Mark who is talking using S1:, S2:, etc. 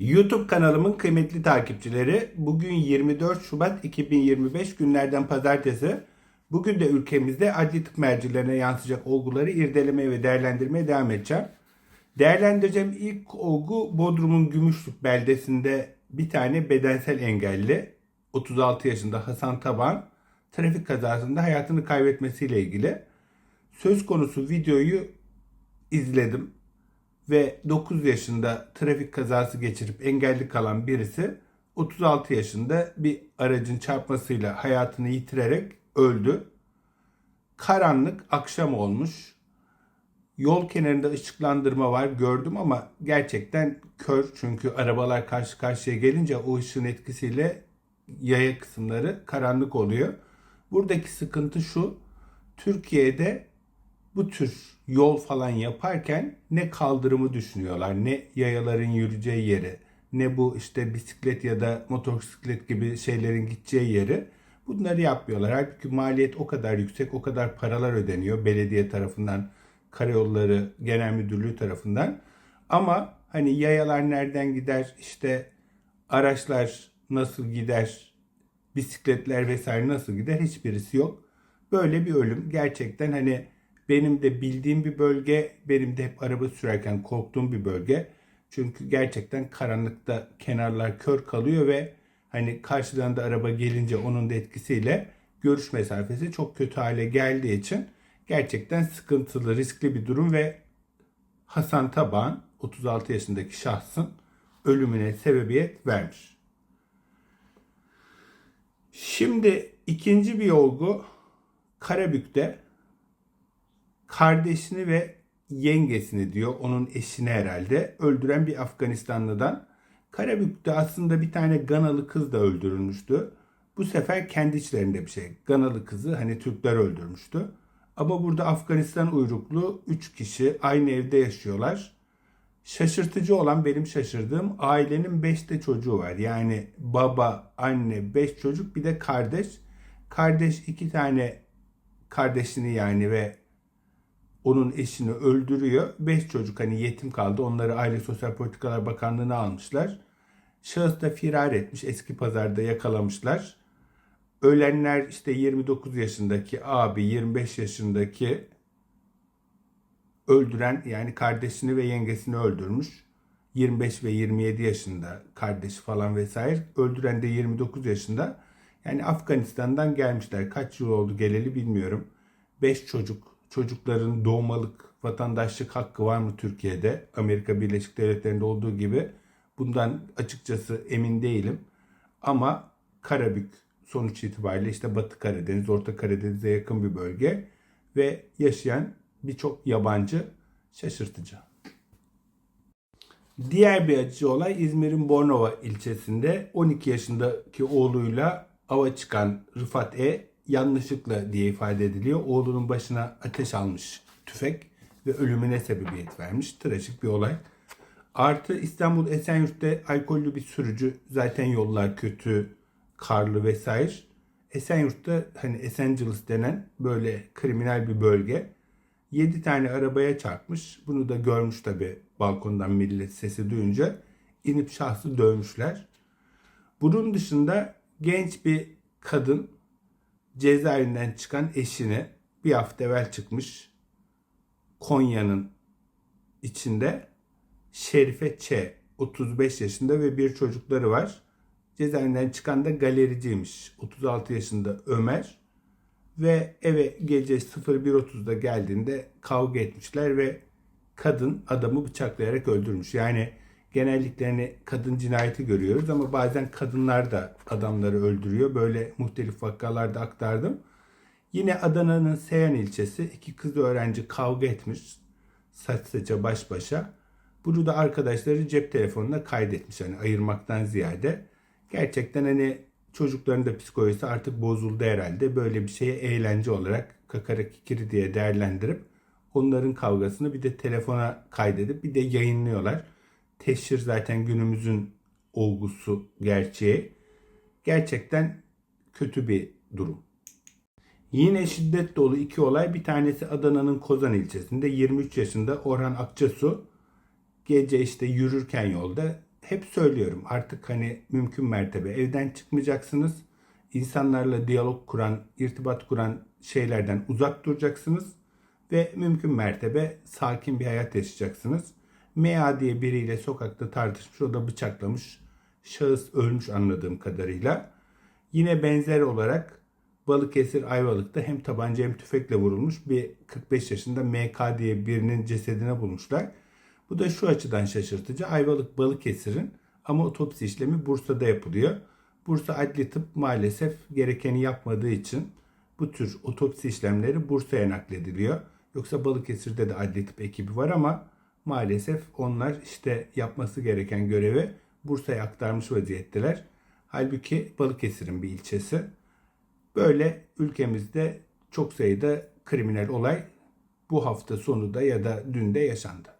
S1: YouTube kanalımın kıymetli takipçileri, bugün 24 Şubat 2025 günlerden pazartesi. Bugün de ülkemizde adli tıp mercilerine yansıyacak olguları irdelemeye ve değerlendirmeye devam edeceğim. Değerlendireceğim ilk olgu Bodrum'un Gümüşlük beldesinde bir tane bedensel engelli 36 yaşında Hasan Taban trafik kazasında hayatını kaybetmesiyle ilgili. Söz konusu videoyu izledim ve 9 yaşında trafik kazası geçirip engelli kalan birisi 36 yaşında bir aracın çarpmasıyla hayatını yitirerek öldü. Karanlık akşam olmuş. Yol kenarında ışıklandırma var gördüm ama gerçekten kör çünkü arabalar karşı karşıya gelince o ışığın etkisiyle yaya kısımları karanlık oluyor. Buradaki sıkıntı şu. Türkiye'de bu tür yol falan yaparken ne kaldırımı düşünüyorlar, ne yayaların yürüyeceği yeri, ne bu işte bisiklet ya da motosiklet gibi şeylerin gideceği yeri. Bunları yapmıyorlar. Halbuki maliyet o kadar yüksek, o kadar paralar ödeniyor belediye tarafından, karayolları genel müdürlüğü tarafından. Ama hani yayalar nereden gider, işte araçlar nasıl gider, bisikletler vesaire nasıl gider hiçbirisi yok. Böyle bir ölüm gerçekten hani benim de bildiğim bir bölge, benim de hep araba sürerken korktuğum bir bölge. Çünkü gerçekten karanlıkta kenarlar kör kalıyor ve hani karşıdan da araba gelince onun da etkisiyle görüş mesafesi çok kötü hale geldiği için gerçekten sıkıntılı, riskli bir durum ve Hasan Taban 36 yaşındaki şahsın ölümüne sebebiyet vermiş. Şimdi ikinci bir olgu Karabük'te kardeşini ve yengesini diyor onun eşini herhalde öldüren bir Afganistanlıdan. Karabük'te aslında bir tane Ganalı kız da öldürülmüştü. Bu sefer kendi içlerinde bir şey. Ganalı kızı hani Türkler öldürmüştü. Ama burada Afganistan uyruklu 3 kişi aynı evde yaşıyorlar. Şaşırtıcı olan benim şaşırdığım ailenin 5 de çocuğu var. Yani baba, anne, 5 çocuk bir de kardeş. Kardeş iki tane kardeşini yani ve onun eşini öldürüyor. 5 çocuk hani yetim kaldı. Onları Aile Sosyal Politikalar Bakanlığı'na almışlar. Şahıs da firar etmiş. Eski pazarda yakalamışlar. Ölenler işte 29 yaşındaki abi, 25 yaşındaki öldüren yani kardeşini ve yengesini öldürmüş. 25 ve 27 yaşında kardeşi falan vesaire. Öldüren de 29 yaşında. Yani Afganistan'dan gelmişler. Kaç yıl oldu geleli bilmiyorum. 5 çocuk. Çocukların doğmalık vatandaşlık hakkı var mı Türkiye'de? Amerika Birleşik Devletleri'nde olduğu gibi. Bundan açıkçası emin değilim. Ama Karabük sonuç itibariyle işte Batı Karadeniz, Orta Karadeniz'e yakın bir bölge ve yaşayan birçok yabancı şaşırtıcı. Diğer bir acı olay İzmir'in Bornova ilçesinde 12 yaşındaki oğluyla ava çıkan Rıfat E yanlışlıkla diye ifade ediliyor. Oğlunun başına ateş almış tüfek ve ölümüne sebebiyet vermiş. Trajik bir olay. Artı İstanbul Esenyurt'ta alkollü bir sürücü zaten yollar kötü, karlı vesaire. Esenyurt'ta hani Esenciles denen böyle kriminal bir bölge. 7 tane arabaya çarpmış. Bunu da görmüş tabi balkondan millet sesi duyunca. inip şahsı dövmüşler. Bunun dışında genç bir kadın cezaevinden çıkan eşini bir hafta evvel çıkmış. Konya'nın içinde Şerife Ç 35 yaşında ve bir çocukları var. Cezaevinden çıkan da galericiymiş. 36 yaşında Ömer ve eve gece 01.30'da geldiğinde kavga etmişler ve kadın adamı bıçaklayarak öldürmüş. Yani genellikle kadın cinayeti görüyoruz ama bazen kadınlar da adamları öldürüyor. Böyle muhtelif vakalarda aktardım. Yine Adana'nın Seyhan ilçesi iki kız öğrenci kavga etmiş. Saç saça baş başa. Bunu da arkadaşları cep telefonuna kaydetmiş. Hani ayırmaktan ziyade. Gerçekten hani çocukların da psikolojisi artık bozuldu herhalde. Böyle bir şeye eğlence olarak kakara kikiri diye değerlendirip onların kavgasını bir de telefona kaydedip bir de yayınlıyorlar. Teşhir zaten günümüzün olgusu, gerçeği. Gerçekten kötü bir durum. Yine şiddet dolu iki olay. Bir tanesi Adana'nın Kozan ilçesinde 23 yaşında Orhan Akçasu gece işte yürürken yolda hep söylüyorum artık hani mümkün mertebe evden çıkmayacaksınız. İnsanlarla diyalog kuran, irtibat kuran şeylerden uzak duracaksınız ve mümkün mertebe sakin bir hayat yaşayacaksınız. MA diye biriyle sokakta tartışmış, o da bıçaklamış. Şahıs ölmüş anladığım kadarıyla. Yine benzer olarak Balıkesir Ayvalık'ta hem tabanca hem tüfekle vurulmuş bir 45 yaşında MK diye birinin cesedine bulmuşlar. Bu da şu açıdan şaşırtıcı. Ayvalık Balıkesir'in ama otopsi işlemi Bursa'da yapılıyor. Bursa Adli Tıp maalesef gerekeni yapmadığı için bu tür otopsi işlemleri Bursa'ya naklediliyor. Yoksa Balıkesir'de de Adli Tıp ekibi var ama maalesef onlar işte yapması gereken görevi Bursa'ya aktarmış vaziyetteler. Halbuki Balıkesir'in bir ilçesi. Böyle ülkemizde çok sayıda kriminal olay bu hafta sonu da ya da dün de yaşandı.